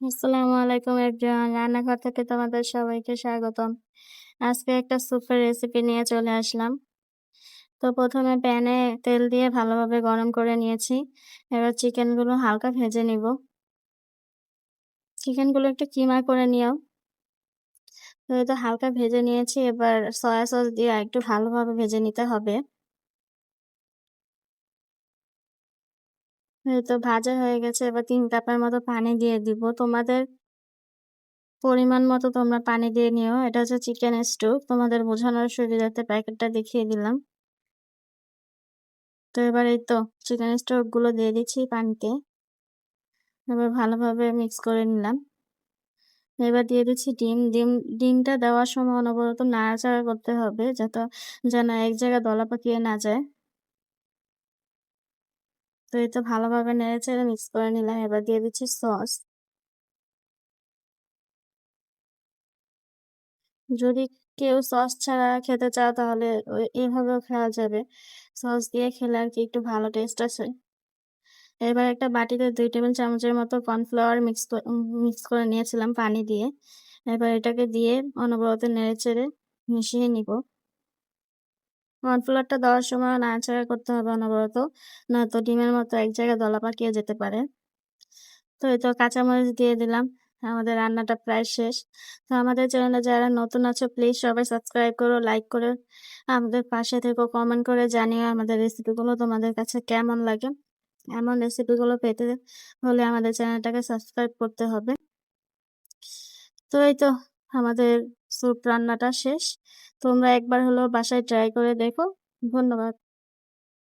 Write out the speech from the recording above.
আসসালামু আলাইকুম এভরিওয়ান রান্নাঘর থেকে তোমাদের সবাইকে স্বাগতম। আজকে একটা সুপের রেসিপি নিয়ে চলে আসলাম। তো প্রথমে প্যানে তেল দিয়ে ভালোভাবে গরম করে নিয়েছি। এবার চিকেনগুলো হালকা ভেজে নিব। চিকেনগুলো একটু কিমা করে নিও। তো হালকা ভেজে নিয়েছি, এবার সয়া সস দিয়ে একটু ভালোভাবে ভেজে নিতে হবে। তো ভাজা হয়ে গেছে। এবার তিন কাপের মতো পানি দিয়ে দিব। তোমাদের পরিমাণ মতো তোমরা পানি দিয়ে নিও। এটা হচ্ছে চিকেন স্টু তোমাদের বোঝানোর সুবিধাতে প্যাকেটটা দেখিয়ে দিলাম। তো এবার এই তো চিকেন স্টকগুলো দিয়ে দিচ্ছি পানিতে। এবার ভালোভাবে মিক্স করে নিলাম। এবার দিয়ে দিচ্ছি ডিম। ডিম, ডিমটা দেওয়ার সময় অনবরত নাড়াচাড়া করতে হবে যাতে যেন এক জায়গায় দলা পাকিয়ে না যায়। তো এই তো ভালোভাবে নেড়ে চেড়ে মিক্স করে নিলাম এবার দিয়ে দিচ্ছি সস যদি কেউ সস ছাড়া খেতে চাও তাহলে এভাবেও খাওয়া যাবে। সস দিয়ে খেলে আর কি একটু ভালো টেস্ট আছে এবার একটা বাটিতে দুই টেবিল চামচের মতো কর্নফ্লাওয়ার মিক্স মিক্স করে নিয়েছিলাম পানি দিয়ে। এবার এটাকে দিয়ে অনবরত নেড়ে চেড়ে মিশিয়ে নিব। কর্নফ্লাওয়ারটা দেওয়ার সময় নাড়াচাড়া করতে হবে অনবরত, নয়তো ডিমের মতো এক জায়গায় দলা পাকিয়ে যেতে পারে। তো এই তো কাঁচামরিচ দিয়ে দিলাম, আমাদের রান্নাটা প্রায় শেষ। তো আমাদের চ্যানেলে যারা নতুন আছো প্লিজ সবাই সাবস্ক্রাইব করো লাইক করো। আমাদের পাশে থেকে কমেন্ট করে জানিও আমাদের রেসিপিগুলো তোমাদের কাছে কেমন লাগে। এমন রেসিপিগুলো পেতে হলে আমাদের চ্যানেলটাকে সাবস্ক্রাইব করতে হবে। তো এই তো আমাদের স্যুপ রান্নাটা শেষ। তোমরা একবার হলো বাসায় ট্রাই করে দেখো। ধন্যবাদ।